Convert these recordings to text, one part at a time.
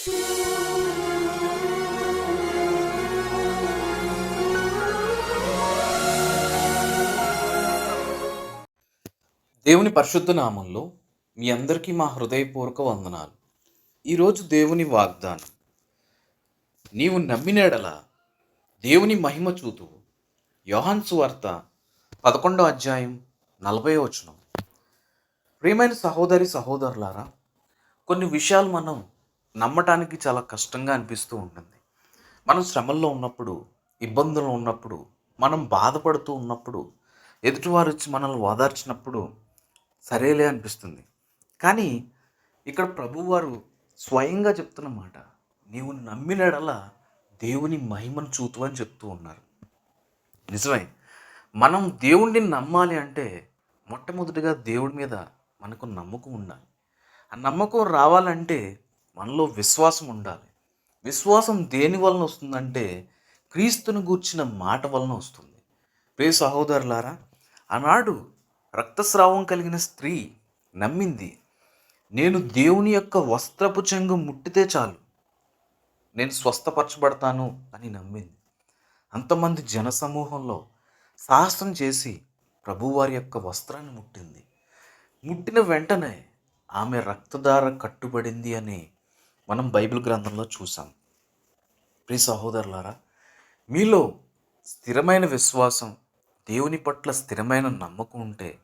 దేవుని పరిశుద్ధ నామంలో మీ అందరికీ మా హృదయపూర్వక వందనాలు. ఈరోజు దేవుని వాగ్దానం. నీవు నమ్మినేడల దేవుని మహిమ చూతు యోహాన్ వార్త పదకొండో అధ్యాయం నలభై వచనం. ప్రియమైన సహోదరి సహోదరులారా కొన్ని విషయాలు మనం నమ్మటానికి చాలా కష్టంగా అనిపిస్తూ ఉంటుంది. మనం శ్రమల్లో ఉన్నప్పుడు ఇబ్బందులు ఉన్నప్పుడు మనం బాధపడుతూ ఉన్నప్పుడు ఎదుటివారు వచ్చి మనల్ని ఓదార్చినప్పుడు సరేలే అనిపిస్తుంది. కానీ ఇక్కడ ప్రభువారు స్వయంగా చెప్తున్న మాట నీవు నమ్మినడలా దేవుని మహిమను చూతు అని చెప్తూ ఉన్నారు. నిజమే. మనం దేవుణ్ణి నమ్మాలి అంటే మొట్టమొదటిగా దేవుడి మీద మనకు నమ్మకం ఉండాలి. ఆ నమ్మకం రావాలంటే మనలో విశ్వాసం ఉండాలి. విశ్వాసం దేని వలన వస్తుందంటే క్రీస్తుని గూర్చిన మాట వలన వస్తుంది. ప్రే సహోదరులారా ఆనాడు రక్తస్రావం కలిగిన స్త్రీ నమ్మింది నేను దేవుని యొక్క వస్త్రపు చెంగు ముట్టితే చాలు. నేను స్వస్థపరచబడతాను అని నమ్మింది. అంతమంది జనసమూహంలో సాహసం చేసి ప్రభువారి యొక్క వస్త్రాన్ని ముట్టింది. ముట్టిన వెంటనే ఆమె రక్తధార కట్టుబడింది అని మనం బైబిల్ గ్రంథంలో చూసాం. ప్రియ సహోదరులారా మీలో స్థిరమైన విశ్వాసం దేవుని పట్ల స్థిరమైన నమ్మకం ఉంటే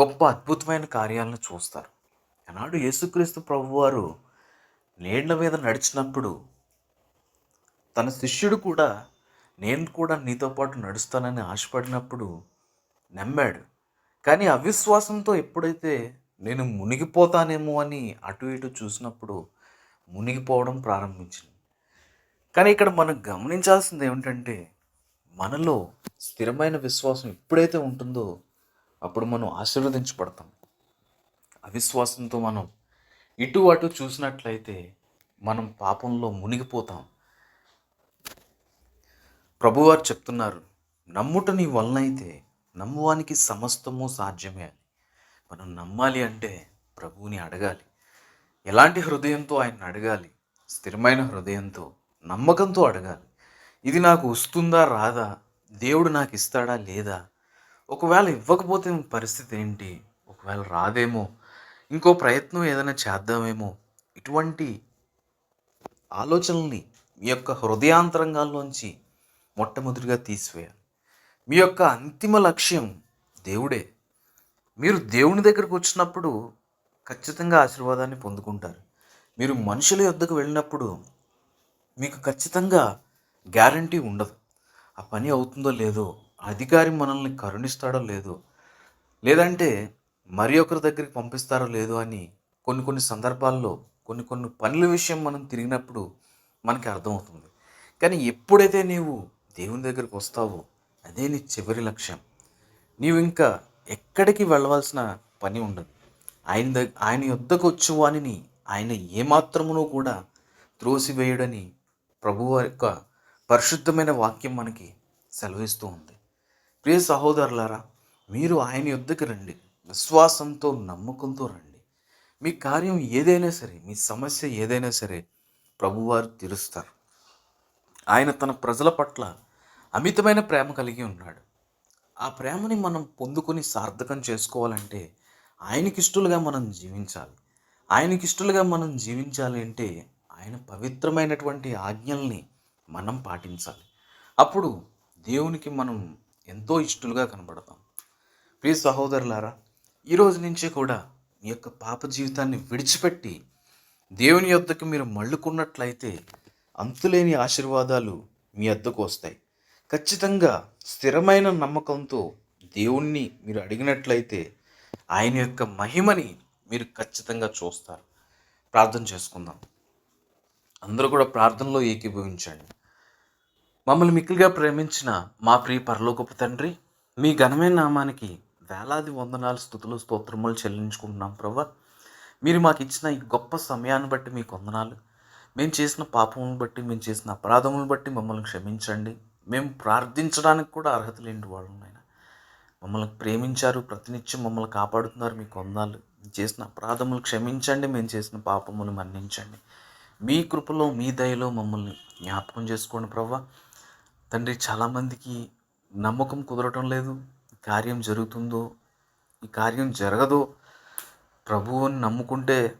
గొప్ప అద్భుతమైన కార్యాలను చూస్తారు. ఆనాడు యేసుక్రీస్తు ప్రభువారు నీళ్ళ మీద నడిచినప్పుడు తన శిష్యుడు కూడా నేను కూడా నీతో పాటు నడుస్తానని ఆశపడినప్పుడు నమ్మాడు. కానీ అవిశ్వాసంతో ఎప్పుడైతే నేను మునిగిపోతానేమో అని అటు ఇటు చూసినప్పుడు మునిగిపోవడం ప్రారంభించింది. కానీ ఇక్కడ మనం గమనించాల్సింది ఏమిటంటే మనలో స్థిరమైన విశ్వాసం ఎప్పుడైతే ఉంటుందో అప్పుడు మనం ఆశీర్వదించబడతాం. అవిశ్వాసంతో మనం ఇటు అటు చూసినట్లయితే మనం పాపంలో మునిగిపోతాం. ప్రభువారు చెప్తున్నారు నమ్ముట నీ వలనైతే నమ్మువానికి సమస్తము సాధ్యమే అని. మనం నమ్మాలి అంటే ప్రభువుని అడగాలి. ఎలాంటి హృదయంతో ఆయన అడగాలి? స్థిరమైన హృదయంతో నమ్మకంతో అడగాలి. ఇది నాకు వస్తుందా రాదా? దేవుడు నాకు ఇస్తాడా లేదా? ఒకవేళ ఇవ్వకపోతే పరిస్థితి ఏంటి? ఒకవేళ రాదేమో? ఇంకో ప్రయత్నం ఏదైనా చేద్దామేమో? ఇటువంటి ఆలోచనల్ని మీ యొక్క హృదయాంతరంగాల్లోంచి మొట్టమొదటిగా తీసివేయాలి. మీ యొక్క అంతిమ లక్ష్యం దేవుడే. మీరు దేవుని దగ్గరకు వచ్చినప్పుడు ఖచ్చితంగా ఆశీర్వాదాన్ని పొందుకుంటారు. మీరు మనుషుల యొద్దకు వెళ్ళినప్పుడు మీకు ఖచ్చితంగా గ్యారంటీ ఉండదు. ఆ పని అవుతుందో లేదో అధికారి మనల్ని కరుణిస్తాడో లేదో లేదంటే మరి ఒకరి దగ్గరికి పంపిస్తారో లేదో అని కొన్ని కొన్ని సందర్భాల్లో కొన్ని కొన్ని పనుల విషయం మనం తిరిగినప్పుడు మనకి అర్థమవుతుంది. కానీ ఎప్పుడైతే నీవు దేవుని దగ్గరికి వస్తావో అదే నీ చివరి లక్ష్యం. నీవు ఇంకా ఎక్కడికి వెళ్ళవలసిన పని ఉండదు. ఆయన దగ్గ ఆయన యుద్ధకు వచ్చు వానిని ఆయన ఏమాత్రమును కూడా త్రోసివేయడని ప్రభువు యొక్క పరిశుద్ధమైన వాక్యం మనకి సెలవిస్తూ ఉంది. ప్రియ సహోదరులారా మీరు ఆయన యుద్ధకి రండి. విశ్వాసంతో నమ్మకంతో రండి. మీ కార్యం ఏదైనా సరే మీ సమస్య ఏదైనా సరే ప్రభువారు తీరుస్తారు. ఆయన తన ప్రజల పట్ల అమితమైన ప్రేమ కలిగి ఉన్నాడు. ఆ ప్రేమని మనం పొందుకొని సార్థకం చేసుకోవాలంటే ఆయనకిష్టలుగా మనం జీవించాలి. ఆయనకిష్టలుగా మనం జీవించాలి అంటే ఆయన పవిత్రమైనటువంటి ఆజ్ఞల్ని మనం పాటించాలి. అప్పుడు దేవునికి మనం ఎంతో ఇష్టలుగా కనబడతాం. ప్రియ సహోదరులారా ఈరోజు నుంచి కూడా మీ యొక్క పాప జీవితాన్ని విడిచిపెట్టి దేవుని యొద్దకు మీరు మళ్ళుకున్నట్లయితే అంతులేని ఆశీర్వాదాలు మీ వద్దకు వస్తాయి. ఖచ్చితంగా స్థిరమైన నమ్మకంతో దేవుణ్ణి మీరు అడిగినట్లయితే ఆయన యొక్క మహిమని మీరు ఖచ్చితంగా చూస్తారు. ప్రార్థన చేసుకుందాం. అందరూ కూడా ప్రార్థనలో ఏకీభవించండి. మమ్మల్ని మిక్కిలిగా ప్రేమించిన మా ప్రియ పరలోకపు తండ్రి మీ ఘనమైన నామానికి వేలాది వందనాలు స్థుతులు స్తోత్రములు చెల్లించుకుంటున్నాం ప్రభా. మీరు మాకు ఇచ్చిన ఈ గొప్ప సమయాన్ని బట్టి మీకు వందనాలు. మేము చేసిన పాపములను బట్టి మేము చేసిన అపరాధములను బట్టి మమ్మల్ని క్షమించండి. మేము ప్రార్థించడానికి కూడా అర్హత లేని వాళ్ళు నాయన మమ్మల్ని ప్రేమించారు ప్రతినిత్యం మమ్మల్ని కాపాడుతున్నారు మీకు వందాలు. చేసిన అపరాధములు క్షమించండి మేము చేసిన పాపములు మన్నించండి. మీ కృపలో మీ దయలో మమ్మల్ని జ్ఞాపకం చేసుకోండి ప్రభా తండ్రి చాలామందికి నమ్మకం కుదరటం లేదు. కార్యం జరుగుతుందో ఈ కార్యం జరగదో ప్రభువుని నమ్ముకుంటే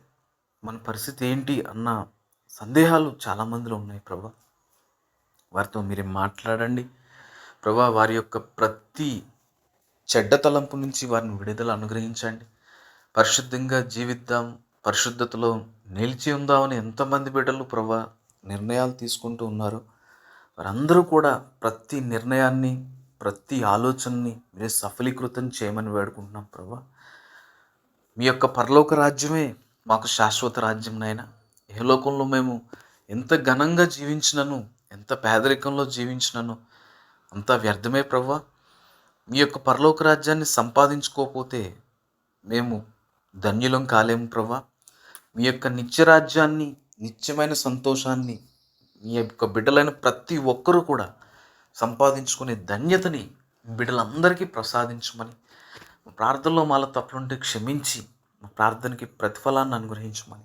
మన పరిస్థితి ఏంటి అన్న సందేహాలు చాలామందిలో ఉన్నాయి ప్రభా వారితో మీరే మాట్లాడండి. ప్రభా వారి యొక్క ప్రతి చెడ్డ తలంపు నుంచి వారిని విడుదల అనుగ్రహించండి. పరిశుద్ధంగా జీవిద్దాం పరిశుద్ధతలో నిలిచి ఉందామని ఎంతమంది బిడ్డలు ప్రభా నిర్ణయాలు తీసుకుంటూ ఉన్నారు వారందరూ కూడా ప్రతి నిర్ణయాన్ని ప్రతి ఆలోచనని మీరే సఫలీకృతం చేయమని వేడుకుంటున్నాం ప్రభా. మీ యొక్క పరలోక రాజ్యమే మాకు శాశ్వత రాజ్యం నాయన. ఏ లోకంలో మేము ఎంత ఘనంగా జీవించినను ఎంత పేదరికంలో జీవించినను అంతా వ్యర్థమే ప్రభా. మీ యొక్క పరలోక రాజ్యాన్ని సంపాదించుకోకపోతే మేము ధన్యులం కాలేము ప్రభా మీ యొక్క నిత్య రాజ్యాన్ని నిత్యమైన సంతోషాన్ని మీ యొక్క బిడ్డలైన ప్రతి ఒక్కరూ కూడా సంపాదించుకునే ధన్యతని బిడ్డలందరికీ ప్రసాదించమని మా ప్రార్థనలో మాల తప్పులుంటే క్షమించి మా ప్రార్థనకి ప్రతిఫలాన్ని అనుగ్రహించమని.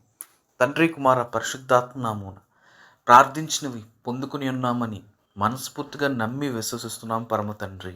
తండ్రి కుమార పరిశుద్ధాత్మ నామూన ప్రార్థించినవి పొందుకుని ఉన్నామని మనస్ఫూర్తిగా నమ్మి విశ్వసిస్తున్నాం పరమ తండ్రి.